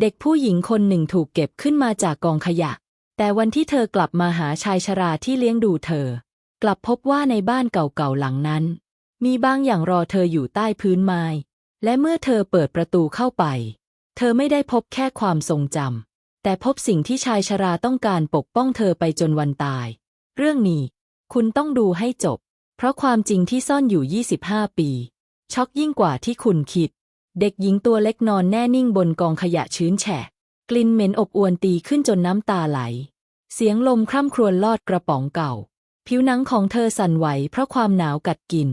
เด็กผู้หญิงคนหนึ่งถูกเก็บขึ้นมาจากกองขยะ แต่วันที่เธอกลับมาหาชายชราที่เลี้ยงดูเธอ กลับพบว่าในบ้านเก่าๆหลังนั้น มีบางอย่างรอเธออยู่ใต้พื้นไม้ และเมื่อเธอเปิดประตูเข้าไป เธอไม่ได้พบแค่ความทรงจำแต่พบสิ่งที่ชายชราต้องการปกป้องเธอไปจนวันตาย เรื่องนี้ คุณต้องดูให้จบ เพราะความจริงที่ซ่อนอยู่ 25 ปี ช็อกยิ่งกว่าที่คุณคิด เด็กหญิงตัวเล็กนอนแน่นิ่งบนกองขยะชื้นแฉะ กลิ่นเหม็นอบอวนตีขึ้นจนน้ำตาไหล เสียงลมคร่ำครวญลอดกระป๋องเก่า ผิวหนังของเธอสั่นไหวเพราะความหนาวกัดกิน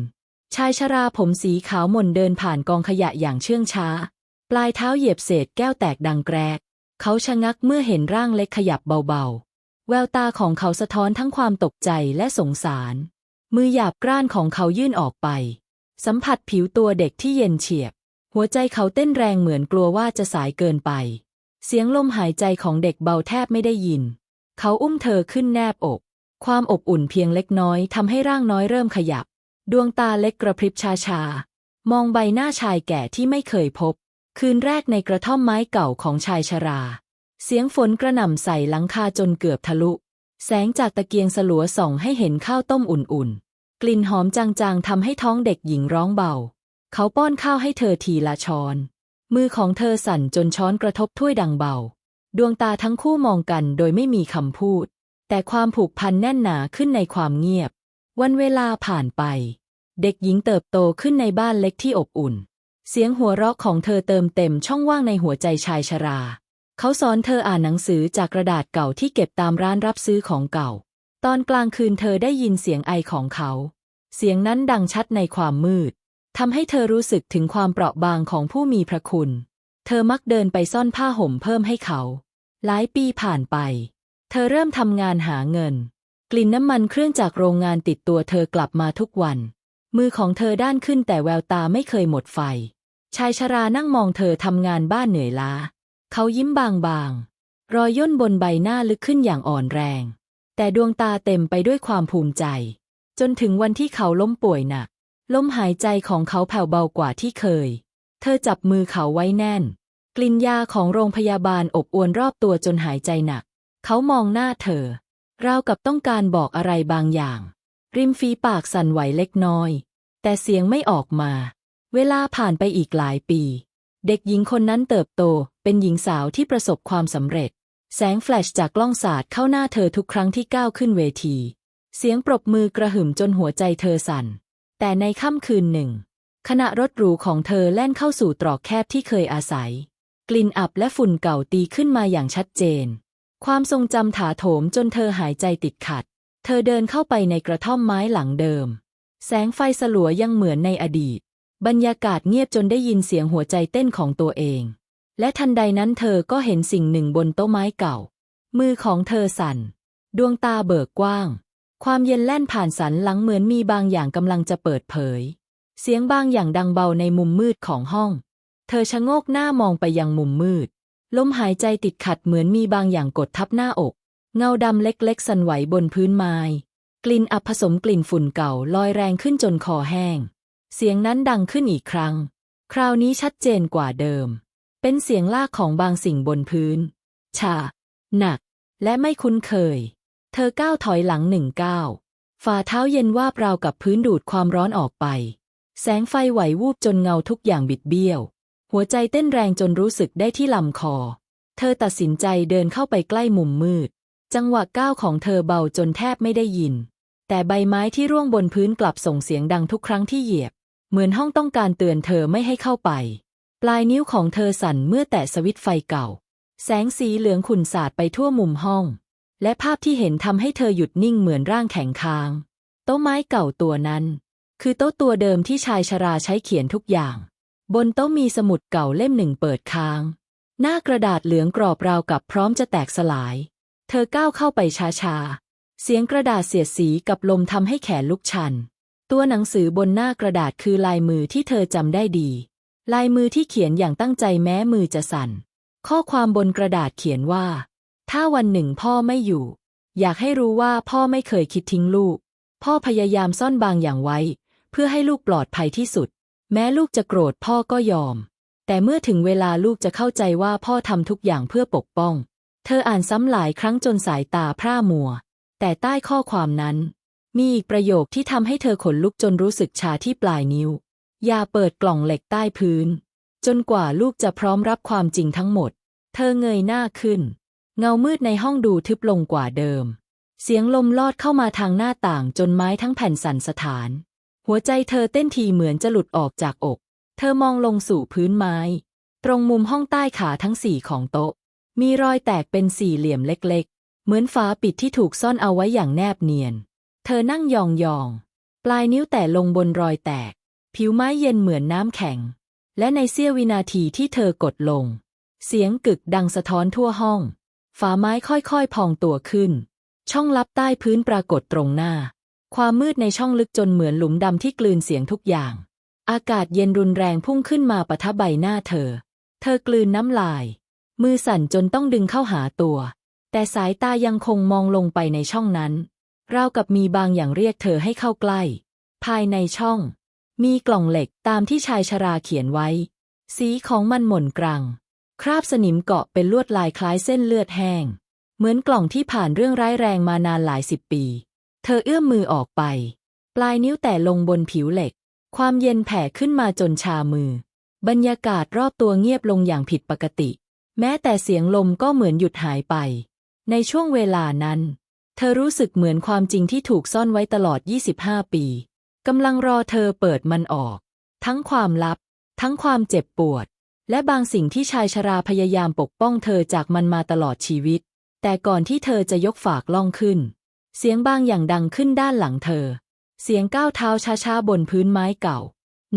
ชายชราผมสีขาวหม่นเดินผ่านกองขยะอย่างเชื่องช้า ปลายเท้าเหยียบเศษแก้วแตกดังแกรก เขาชะงักเมื่อเห็นร่างเล็กขยับเบาๆ แววตาของเขาสะท้อนทั้งความตกใจและสงสาร มือหยาบกร้านของเขายื่นออกไป สัมผัสผิวตัวเด็กที่เย็นเฉียบ หัวใจเขาเต้นแรงเหมือนกลัวว่าจะสายเกินไป เสียงลมหายใจของเด็กเบาแทบไม่ได้ยิน เขาอุ้มเธอขึ้นแนบอก ความอบอุ่นเพียงเล็กน้อยทำให้ร่างน้อยเริ่มขยับ ดวงตาเล็กกระพริบชาชาๆ มองใบหน้าชายแก่ที่ไม่เคยพบ คืนแรกในกระท่อมไม้เก่าของชายชรา เสียงฝนกระหน่ำใส่หลังคาจนเกือบทะลุ แสงจากตะเกียงสลัวส่องให้เห็นข้าวต้มอุ่นๆ กลิ่นหอมจางๆทำให้ท้องเด็กหญิงร้องเบา เขาป้อนข้าวให้เธอทีละช้อน มือของเธอสั่นจนช้อนกระทบถ้วยดังเบา ดวงตาทั้งคู่มองกันโดยไม่มีคำพูด แต่ความผูกพันแน่นหนาขึ้นในความเงียบ วันเวลาผ่านไป เด็กหญิงเติบโตขึ้นในบ้านเล็กที่อบอุ่น เสียงหัวเราะของเธอเติมเต็มช่องว่างในหัวใจชายชรา เขาสอนเธออ่านหนังสือจากกระดาษเก่าที่เก็บตามร้านรับซื้อของเก่า ตอนกลางคืนเธอได้ยินเสียงไอของเขา เสียงนั้นดังชัดในความมืด ทำให้เธอรู้สึกถึงความเปราะบางของผู้มีพระคุณ เธอมักเดินไปซ่อนผ้าห่มเพิ่มให้เขา หลายปีผ่านไป เธอเริ่มทำงานหาเงิน กลิ่นน้ำมันเครื่องจากโรงงานติดตัวเธอกลับมาทุกวัน มือของเธอด้านขึ้นแต่แววตาไม่เคยหมดไฟ ชายชรานั่งมองเธอทำงานบ้านเหนื่อยล้า เขายิ้มบางๆ รอยย่นบนใบหน้าลึกขึ้นอย่างอ่อนแรง แต่ดวงตาเต็มไปด้วยความภูมิใจ จนถึงวันที่เขาล้มป่วยหนัก ลมหายใจของเขาแผ่วเบากว่าที่เคย เธอจับมือเขาไว้แน่น กลิ่นยาของโรงพยาบาลอบอวนรอบตัวจนหายใจหนัก เขามองหน้าเธอ ราวกับต้องการบอกอะไรบางอย่าง ริมฝีปากสั่นไหวเล็กน้อย แต่เสียงไม่ออกมา เวลาผ่านไปอีกหลายปี เด็กหญิงคนนั้นเติบโต เป็นหญิงสาวที่ประสบความสำเร็จ แสงแฟลชจากกล้องสาดเข้าหน้าเธอทุกครั้งที่ก้าวขึ้นเวที เสียงปรบมือกระหึ่มจนหัวใจเธอสั่น แต่ในค่ำคืนหนึ่ง ขณะรถหรูของเธอแล่นเข้าสู่ตรอกแคบที่เคยอาศัย กลิ่นอับและฝุ่นเก่าตีขึ้นมาอย่างชัดเจน ความทรงจำถาโถมจนเธอหายใจติดขัด เธอเดินเข้าไปในกระท่อมไม้หลังเดิม แสงไฟสลัวยังเหมือนในอดีต บรรยากาศเงียบจนได้ยินเสียงหัวใจเต้นของตัวเอง และทันใดนั้นเธอก็เห็นสิ่งหนึ่งบนโต๊ะไม้เก่า มือของเธอสั่น ดวงตาเบิกกว้าง ความเย็นแล่นผ่านสันหลังเหมือนมีบางอย่างกำลังจะเปิดเผย เสียงบางอย่างดังเบาในมุมมืดของห้อง เธอชะโงกหน้ามองไปยังมุมมืด ลมหายใจติดขัดเหมือนมีบางอย่างกดทับหน้าอก เงาดำเล็กๆ สั่นไหวบนพื้นไม้ กลิ่นอับผสมกลิ่นฝุ่นเก่าลอยแรงขึ้นจนคอแห้ง เสียงนั้นดังขึ้นอีกครั้ง คราวนี้ชัดเจนกว่าเดิม เป็นเสียงลากของบางสิ่งบนพื้นชาหนัก และไม่คุ้นเคย เธอก้าวถอยหลังหนึ่งก้าวฝ่าเท้าเย็นว่าบราวกับพื้นดูดความร้อนออกไป แสงไฟไหววูบจนเงาทุกอย่างบิดเบี้ยว หัวใจเต้นแรงจนรู้สึกได้ที่ลำคอ เธอตัดสินใจเดินเข้าไปใกล้มุมมืด จังหวะก้าวของเธอเบาจนแทบไม่ได้ยิน แต่ใบไม้ที่ร่วงบนพื้นกลับส่งเสียงดังทุกครั้งที่เหยียบ เหมือนห้องต้องการเตือนเธอไม่ให้เข้าไป ปลายนิ้วของเธอสั่นเมื่อแตะสวิตไฟเก่า แสงสีเหลืองขุ่นสาดไปทั่วมุมห้อง และภาพที่เห็นทำให้เธอหยุดนิ่งเหมือนร่างแข็งค้าง โต๊ะไม้เก่าตัวนั้น คือโต๊ะตัวเดิมที่ชายชราใช้เขียนทุกอย่าง บนโต๊ะมีสมุดเก่าเล่มหนึ่งเปิดค้าง หน้ากระดาษเหลืองกรอบราวกับพร้อมจะแตกสลาย เธอก้าวเข้าไปช้าๆ เสียงกระดาษเสียดสีกับลมทำให้แขนลุกชัน ตัวหนังสือบนหน้ากระดาษคือลายมือที่เธอจำได้ดี ลายมือที่เขียนอย่างตั้งใจแม้มือจะสั่น ข้อความบนกระดาษเขียนว่า ถ้าวันหนึ่งพ่อไม่อยู่ อยากให้รู้ว่าพ่อไม่เคยคิดทิ้งลูก พ่อพยายามซ่อนบางอย่างไว้ เพื่อให้ลูกปลอดภัยที่สุด แม้ลูกจะโกรธพ่อก็ยอม แต่เมื่อถึงเวลาลูกจะเข้าใจว่าพ่อทำทุกอย่างเพื่อปกป้อง เธออ่านซ้ำหลายครั้งจนสายตาพร่ามัว แต่ใต้ข้อความนั้น มีอีกประโยคที่ทำให้เธอขนลุกจนรู้สึกชาที่ปลายนิ้ว อย่าเปิดกล่องเหล็กใต้พื้น จนกว่าลูกจะพร้อมรับความจริงทั้งหมด เธอเงยหน้าขึ้น เงามืดในห้องดูทึบลงกว่าเดิม เสียงลมลอดเข้ามาทางหน้าต่างจนไม้ทั้งแผ่นสั่นสะท้าน หัวใจเธอเต้นทีเหมือนจะหลุดออกจากอก เธอมองลงสู่พื้นไม้ ตรงมุมห้องใต้ขาทั้งสี่ของโต๊ะ มีรอยแตกเป็นสี่เหลี่ยมเล็กๆ เหมือนฝาปิดที่ถูกซ่อนเอาไว้อย่างแนบเนียน เธอนั่งยองๆ ปลายนิ้วแตะลงบนรอยแตก ผิวไม้เย็นเหมือนน้ำแข็ง และในเสี้ยววินาทีที่เธอกดลง เสียงกึกดังสะท้อนทั่วห้อง ฝาไม้ค่อยๆ พองตัวขึ้น ช่องลับใต้พื้นปรากฏตรงหน้า ความมืดในช่องลึกจนเหมือนหลุมดำที่กลืนเสียงทุกอย่าง อากาศเย็นรุนแรงพุ่งขึ้นมาปะทะใบหน้าเธอ เธอกลืนน้ำลาย มือสั่นจนต้องดึงเข้าหาตัว แต่สายตายังคงมองลงไปในช่องนั้นราวกับมีบางอย่างเรียกเธอให้เข้าใกล้ ภายในช่อง มีกล่องเหล็กตามที่ชายชราเขียนไว้ สีของมันหม่นกรัง คราบสนิมเกาะเป็นลวดลายคล้ายเส้นเลือดแห้ง เหมือนกล่องที่ผ่านเรื่องร้ายแรงมานานหลายสิบปี เธอเอื้อมมือออกไป ปลายนิ้วแตะลงบนผิวเหล็ก ความเย็นแผ่ขึ้นมาจนชามือ บรรยากาศรอบตัวเงียบลงอย่างผิดปกติ แม้แต่เสียงลมก็เหมือนหยุดหายไป ในช่วงเวลานั้น เธอรู้สึกเหมือนความจริงที่ถูกซ่อนไว้ตลอด 25 ปีกำลังรอเธอเปิดมันออก ทั้งความลับ ทั้งความเจ็บปวด และบางสิ่งที่ชายชราพยายามปกป้องเธอจากมันมาตลอดชีวิต แต่ก่อนที่เธอจะยกฝากล่องขึ้น เสียงบางอย่างดังขึ้นด้านหลังเธอ เสียงก้าวเท้าช้าๆบนพื้นไม้เก่า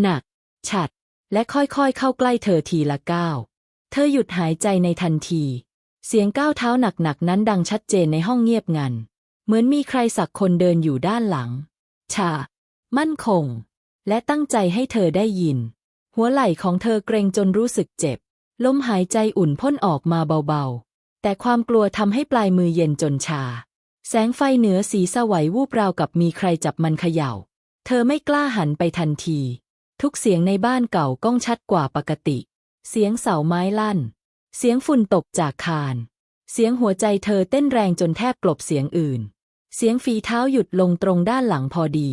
หนัก ฉัด และค่อยๆเข้าใกล้เธอทีละก้าว เธอหยุดหายใจในทันที เสียงก้าวเท้าหนักๆนั้นดังชัดเจนในห้องเงียบงัน เหมือนมีใครสักคนเดินอยู่ด้านหลัง ชา มั่นคง และตั้งใจให้เธอได้ยิน หัวไหล่ของเธอเกรงจนรู้สึกเจ็บ ลมหายใจอุ่นพ่นออกมาเบาๆ แต่ความกลัวทำให้ปลายมือเย็นจนชา แสงไฟเหนือสีสวัยวูบราวกับมีใครจับมันเขย่า เธอไม่กล้าหันไปทันที ทุกเสียงในบ้านเก่าก้องชัดกว่าปกติ เสียงเสาไม้ลั่น เสียงฝุ่นตกจากคาน เสียงหัวใจเธอเต้นแรงจนแทบกลบเสียงอื่น เสียงฝีเท้าหยุดลงตรงด้านหลังพอดี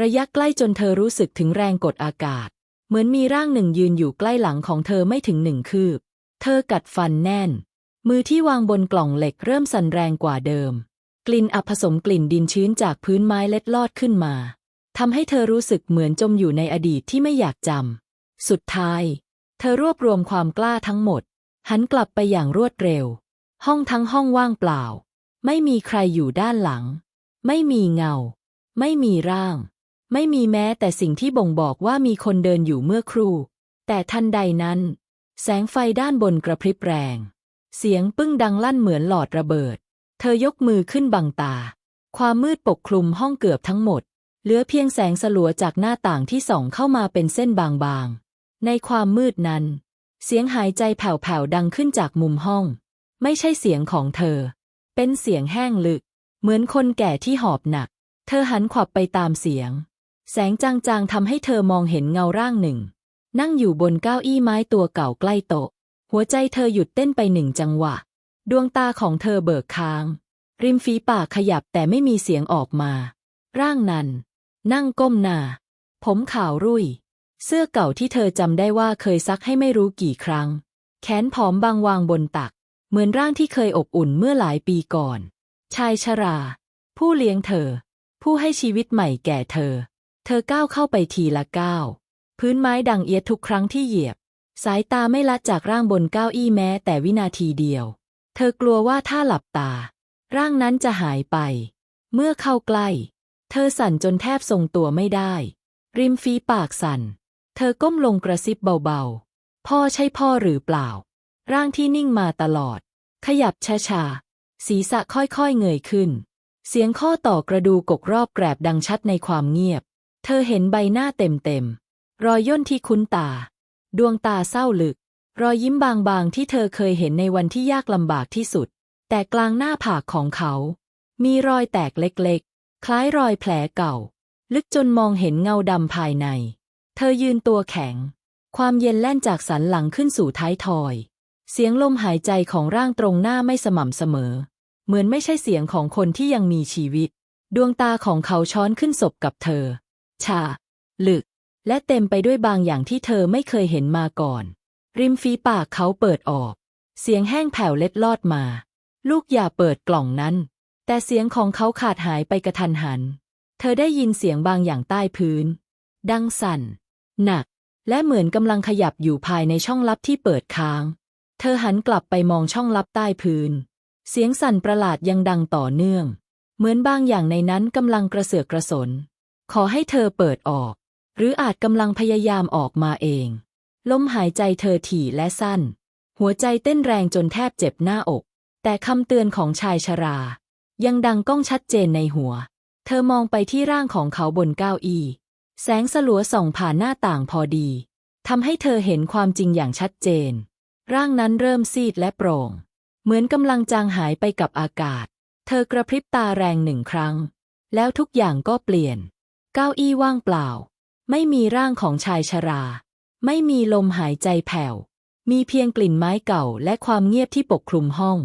ระยะใกล้จนเธอรู้สึกถึงแรงกดอากาศ เหมือนมีร่างหนึ่งยืนอยู่ใกล้หลังของเธอไม่ถึงหนึ่งคืบ เธอกัดฟันแน่น มือที่วางบนกล่องเหล็กเริ่มสั่นแรงกว่าเดิม กลิ่นอับผสมกลิ่นดินชื้นจากพื้นไม้เล็ดลอดขึ้นมาทำให้เธอรู้สึกเหมือนจมอยู่ในอดีตที่ไม่อยากจำ สุดท้าย เธอรวบรวมความกล้าทั้งหมด หันกลับไปอย่างรวดเร็ว ห้องทั้งห้องว่างเปล่า ไม่มีใครอยู่ด้านหลัง ไม่มีเงา ไม่มีร่าง ไม่มีแม้แต่สิ่งที่บ่งบอกว่ามีคนเดินอยู่เมื่อครู่ แต่ทันใดนั้น แสงไฟด้านบนกระพริบแรง เสียงปึ้งดังลั่นเหมือนหลอดระเบิด เธอยกมือขึ้นบังตา ความมืดปกคลุมห้องเกือบทั้งหมด เหลือเพียงแสงสลัวจากหน้าต่างที่ส่องเข้ามาเป็นเส้นบางๆ ในความมืดนั้น เสียงหายใจแผ่วๆดังขึ้นจากมุมห้อง ไม่ใช่เสียงของเธอ เป็นเสียงแห้งลึก เหมือนคนแก่ที่หอบหนัก เธอหันขวับไปตามเสียง แสงจางๆทำให้เธอมองเห็นเงาร่างหนึ่ง นั่งอยู่บนเก้าอี้ไม้ตัวเก่าใกล้โต๊ะ หัวใจเธอหยุดเต้นไปหนึ่งจังหวะ ดวงตาของเธอเบิกค้าง ริมฝีปากขยับแต่ไม่มีเสียงออกมา ร่างนั้น นั่งก้มหน้า ผมขาวรุ่ย เสื้อเก่าที่เธอจำได้ว่าเคยซักให้ไม่รู้กี่ครั้ง แขนผอมบางวางบนตัก เหมือนร่างที่เคยอบอุ่นเมื่อหลายปีก่อน ชายชรา ผู้เลี้ยงเธอ ผู้ให้ชีวิตใหม่แก่เธอ เธอก้าวเข้าไปทีละก้าว พื้นไม้ดังเอียดทุกครั้งที่เหยียบ สายตาไม่ละจากร่างบนเก้าอี้แม้แต่วินาทีเดียว เธอกลัวว่าถ้าหลับตา ร่างนั้นจะหายไป เมื่อเข้าใกล้ เธอสั่นจนแทบทรงตัวไม่ได้ ริมฝีปากสั่น เธอก้มลงกระซิบเบาๆ พ่อใช่พ่อหรือเปล่า ร่างที่นิ่งมาตลอด ขยับช้าๆ ศีรษะค่อยๆเงยขึ้น เสียงข้อต่อกระดูกกรอบแกรบดังชัดในความเงียบ เธอเห็นใบหน้าเต็มๆ รอยย่นที่คุ้นตา ดวงตาเศร้าลึก รอยยิ้มบางๆ ที่เธอเคยเห็นในวันที่ยากลำบากที่สุด แต่กลางหน้าผากของเขา มีรอยแตกเล็กๆ คล้ายรอยแผลเก่า ลึกจนมองเห็นเงาดำภายใน เธอยืนตัวแข็ง ความเย็นแล่นจากสันหลังขึ้นสู่ท้ายทอย เสียงลมหายใจของร่างตรงหน้าไม่สม่ำเสมอ เหมือนไม่ใช่เสียงของคนที่ยังมีชีวิต ดวงตาของเขาช้อนขึ้นศพกับเธอ ชาลึก และเต็มไปด้วยบางอย่างที่เธอไม่เคยเห็นมาก่อน ริมฝีปากเขาเปิดออก เสียงแห้งแผ่วเล็ดลอดมา ลูกอย่าเปิดกล่องนั้น แต่เสียงของเขาขาดหายไปกระทันหัน เธอได้ยินเสียงบางอย่างใต้พื้น ดังสั่น หนัก และเหมือนกำลังขยับอยู่ภายในช่องลับที่เปิดค้าง เธอหันกลับไปมองช่องลับใต้พื้น เสียงสั่นประหลาดยังดังต่อเนื่อง เหมือนบางอย่างในนั้นกำลังกระเสือกกระสน ขอให้เธอเปิดออก หรืออาจกำลังพยายามออกมาเอง ลมหายใจเธอถี่และสั้น หัวใจเต้นแรงจนแทบเจ็บหน้าอก แต่คำเตือนของชายชรา ยังดังก้องชัดเจนในหัว เธอมองไปที่ร่างของเขาบนเก้าอี้ แสงสลัวส่องผ่านหน้าต่างพอดีทำให้เธอเห็นความจริงอย่างชัดเจน ร่างนั้นเริ่มซีดและโปร่ง เหมือนกำลังจางหายไปกับอากาศ เธอกระพริบตาแรงหนึ่งครั้ง แล้วทุกอย่างก็เปลี่ยน เก้าอี้ว่างเปล่า ไม่มีร่างของชายชรา ไม่มีลมหายใจแผ่ว มีเพียงกลิ่นไม้เก่าและความเงียบที่ปกคลุมห้อง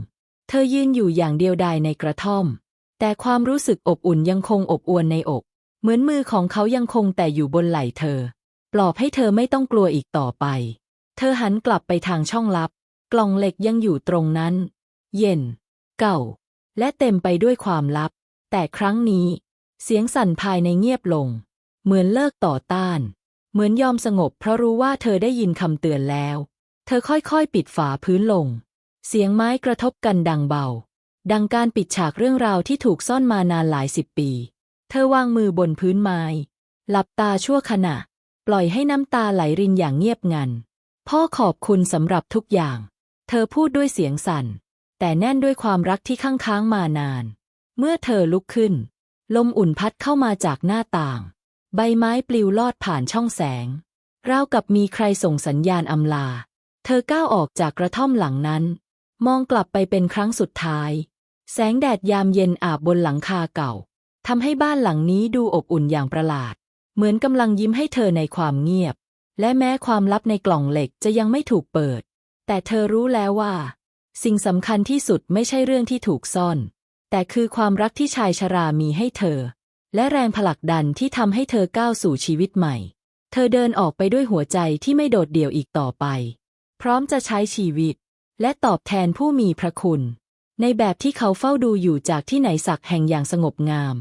เธอยืนอยู่อย่างเดียวดายในกระท่อม แต่ความรู้สึกอบอุ่นยังคงอบอวลในอก เหมือนมือของเขายังคงแต่อยู่บนไหล่เธอ ปลอบให้เธอไม่ต้องกลัวอีกต่อไป เธอหันกลับไปทางช่องลับ กล่องเหล็กยังอยู่ตรงนั้น เย็น เก่า และเต็มไปด้วยความลับ แต่ครั้งนี้ เสียงสั่นภายในเงียบลง เหมือนเลิกต่อต้าน เหมือนยอมสงบเพราะรู้ว่าเธอได้ยินคำเตือนแล้ว เธอค่อยๆ ปิดฝาพื้นลง เสียงไม้กระทบกันดังเบา ดังการปิดฉากเรื่องราวที่ถูกซ่อนมานานหลายสิบปี เธอวางมือบนพื้นไม้ หลับตาชั่วขณะ ปล่อยให้น้ำตาไหลรินอย่างเงียบงัน พ่อขอบคุณสำหรับทุกอย่าง เธอพูดด้วยเสียงสั่น แต่แน่นด้วยความรักที่ค้างค้างมานาน เมื่อเธอลุกขึ้น ลมอุ่นพัดเข้ามาจากหน้าต่าง ใบไม้ปลิวลอดผ่านช่องแสง ราวกับมีใครส่งสัญญาณอำลา เธอก้าวออกจากกระท่อมหลังนั้น มองกลับไปเป็นครั้งสุดท้าย แสงแดดยามเย็นอาบบนหลังคาเก่าทำให้บ้านหลังนี้ดูอบอุ่นอย่างประหลาด เหมือนกำลังยิ้มให้เธอในความเงียบ และแม้ความลับในกล่องเหล็กจะยังไม่ถูกเปิด แต่เธอรู้แล้วว่า สิ่งสำคัญที่สุดไม่ใช่เรื่องที่ถูกซ่อน แต่คือความรักที่ชายชรามีให้เธอ และแรงผลักดันที่ทำให้เธอก้าวสู่ชีวิตใหม่ เธอเดินออกไปด้วยหัวใจที่ไม่โดดเดี่ยวอีกต่อไป พร้อมจะใช้ชีวิต และตอบแทนผู้มีพระคุณ ในแบบที่เขาเฝ้าดูอยู่จากที่ไหนสักแห่งอย่างสงบงาม